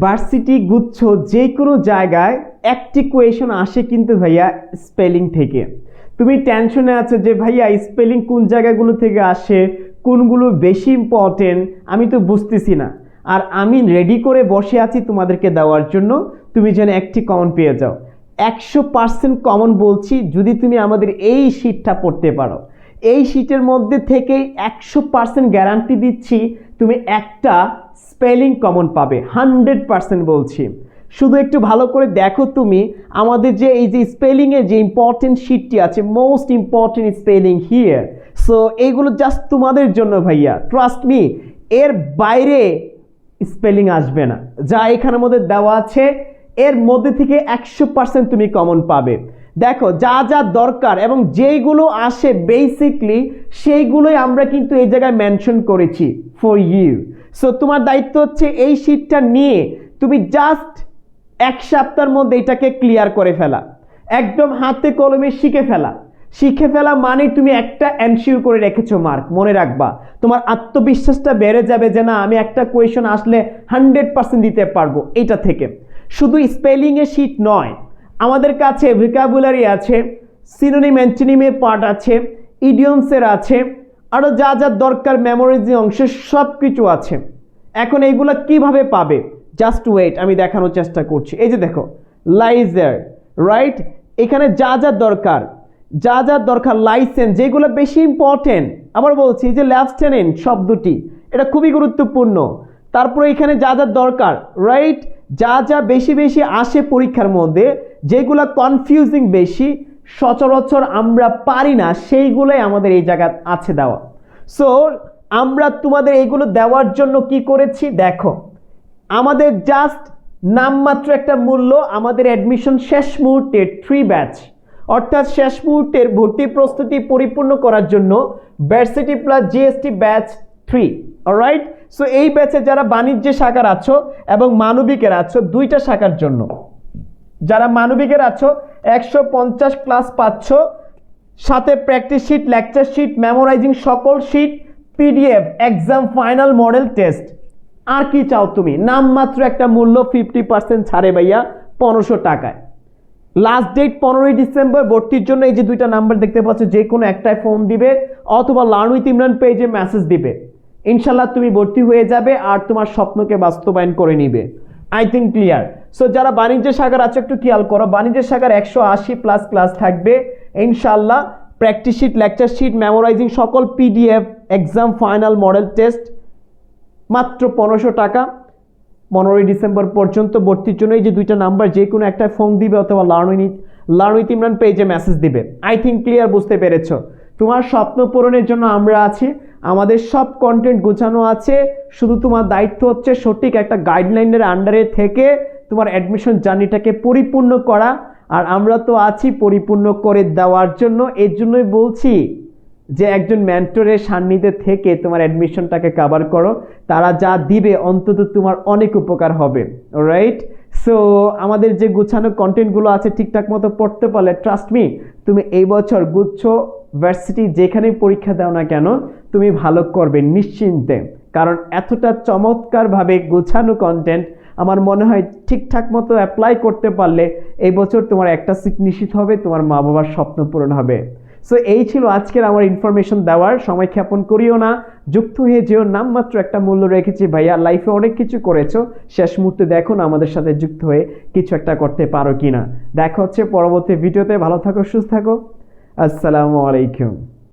Varsity গুচ্ছ যে কোনো জায়গায় একটি কোয়েশন আসে কিন্তু ভাইয়া স্পেলিং থেকে। তুমি টেনশনে আছো যে ভাইয়া স্পেলিং কোন জায়গাগুলো থেকে আসে, কোনগুলো বেশি ইম্পর্টেন্ট আমি তো বুঝতেছি না। আর আমি রেডি করে বসে আছি তোমাদেরকে দেওয়ার জন্য, তুমি যেন একটি কমন পেয়ে যাও। একশো পার্সেন্ট কমন বলছি যদি তুমি আমাদের এই শীটটা পড়তে পারো। এই শীটের মধ্যে থেকেই একশো পার্সেন্ট গ্যারান্টি দিচ্ছি তুমি একটা স্পেলিং কমন পাবে, হান্ড্রেড পার্সেন্ট বলছি। শুধু একটু ভালো করে দেখো তুমি, আমাদের যে এই যে স্পেলিংয়ের যে ইম্পর্টেন্ট শিটটি আছে most important spelling here so এইগুলো জাস্ট তোমাদের জন্য ভাইয়া ট্রাস্ট মি এর বাইরে স্পেলিং আসবে না। যা এখানের মধ্যে দেওয়া আছে, এর মধ্যে থেকে একশো পার্সেন্ট তুমি কমন পাবে। দেখো, যা যা দরকার এবং যেইগুলো আসে বেসিকলি সেইগুলোই আমরা কিন্তু এই জায়গায় মেনশন করেছি ফর ইউ সো তোমার দায়িত্ব হচ্ছে এই শীটটা নিয়ে তুমি জাস্ট এক সপ্তাহের মধ্যে এটাকে ক্লিয়ার করে ফেলা। একদম হাতে কলমে শিখে ফেলা। শিখে ফেলা মানে তুমি একটা এনশিওর করে রেখেছো মার্ক মনে রাখবা। তোমার আত্মবিশ্বাসটা বেড়ে যাবে যে না, আমি একটা কোয়েশন আসলে হান্ড্রেড পার্সেন্ট দিতে পারব এটা থেকে। শুধু স্পেলিংয়ে শিট নয় আমাদের কাছে ভিকাবুলারি আছে সিনোনিম অ্যান্টিনিমের পার্ট আছে ইডিয়মসের আছে আরও যা যা দরকার মেমোরিজি অংশ সব কিছু আছে। এখন এইগুলো কীভাবে পাবে? জাস্ট ওয়েট আমি দেখানোর চেষ্টা করছি। এই যে দেখো লাইজার রাইট এখানে যা যা দরকার, যা যা দরকার লাইসেন্স যেগুলো বেশি ইম্পর্টেন্ট আবার বলছি যে লেফটেন্যান্ট শব্দটি, এটা খুবই গুরুত্বপূর্ণ। তারপরে এখানে যা যা দরকার রাইট যা যা বেশি বেশি আসে পরীক্ষার মধ্যে, যেগুলো কনফিউজিং বেশি, সচরাচর আমরা পারি না, সেইগুলোই আমাদের এই জায়গায় আছে দেওয়া। সো আমরা তোমাদের এইগুলো দেওয়ার জন্য কি করেছি? দেখো, আমাদের জাস্ট নামমাত্র একটা মূল্য, আমাদের অ্যাডমিশন শেষ মুহূর্তে থ্রি ব্যাচ অর্থাৎ শেষ মুহূর্তের ভর্তি প্রস্তুতি পরিপূর্ণ করার জন্য varsity plus GST batch three right so এই ব্যাচে যারা বাণিজ্য শাখার আছো এবং মানবিকের আছো, দুইটা শাখার জন্য। যারা মানবিকের আছো, একশো পঞ্চাশ ক্লাস পাচ্ছ, সাথে practice sheet lecture sheet memorising সকল sheet PDF exam final model test আর কি চাও তুমি? নামমাত্র একটা মূল্য ফিফটি পার্সেন্ট ছাড়ে ভাইয়া, পনেরোশো টাকায়। লাস্ট ডেট পনেরোই ডিসেম্বর, ভর্তির জন্য এই যে দুইটা নাম্বার দেখতে পাচ্ছ, যে কোনো একটাই ফোন দিবে অথবা লার্ন উইথ ইমরান পেজে মেসেজ দিবে। ইনশাল্লাহ তুমি ভর্তি হয়ে যাবে আর তোমার স্বপ্নকে বাস্তবায়ন করে নিবে। আই থিঙ্ক ক্লিয়ার সো যারা বাণিজ্য শাখার আছে, একটু খেয়াল করো, বাণিজ্য শাখার একশো আশি প্লাস ক্লাস থাকবে। ইনশাল্লাহ practice sheet lecture sheet memorising সকল PDF exam final model test মাত্র পনেরোশো টাকা। পনেরোই ডিসেম্বর পর্যন্ত ভর্তির জন্য এই যে দুইটা নাম্বার যে কোনো একটা ফোন দিবে অথবা লার্ন লার্ন উইথ ইমরান পেজে মেসেজ দিবে। আই থিঙ্ক ক্লিয়ার বুঝতে পেরেছ। তোমার স্বপ্ন পূরণের জন্য আমরা আছি। আমাদের সব কন্টেন্ট গোছানো আছে, শুধু তোমার দায়িত্ব হচ্ছে সঠিক একটা গাইডলাইনের আন্ডারে থেকে তোমার অ্যাডমিশন জার্নিটাকে পরিপূর্ণ করা, আর আমরা তো আছি পরিপূর্ণ করে দেওয়ার জন্য। এর জন্যই বলছি যে একজন মেন্টরের সান্নিধ্যে থেকে তোমার অ্যাডমিশনটাকে কাভার করো। তারা যা দিবে অন্তত তোমার অনেক উপকার হবে রাইট সো আমাদের যে গুছানো কন্টেন্টগুলো আছে ঠিকঠাক মতো পড়তে পারলে ট্রাস্ট মি তুমি এই বছর গুচ্ছ ভার্সিটি যেখানেই পরীক্ষা দাও না কেন, তুমি ভালো করবে নিশ্চিন্তে। কারণ এতটা চমৎকারভাবে গোছানো কন্টেন্ট আমার মনে হয় ঠিকঠাক মতো অ্যাপ্লাই করতে পারলে এই বছর তোমার একটা সিট নিশ্চিত হবে, তোমার মা বাবার স্বপ্ন পূরণ হবে। সো এই ছিল আজকের আমার ইনফরমেশন দেওয়ার, সময় ক্ষেপণ করিও না, যুক্ত হয়ে যেও নামমাত্র একটা মূল্য রেখেছি। ভাইয়া লাইফে অনেক কিছু করেছ, শেষ মুহূর্তে দেখো না আমাদের সাথে যুক্ত হয়ে কিছু একটা করতে পারো কিনা। দেখা হচ্ছে পরবর্তী ভিডিওতে ভালো থাকো, সুস্থ থাকো। আসসালামু আলাইকুম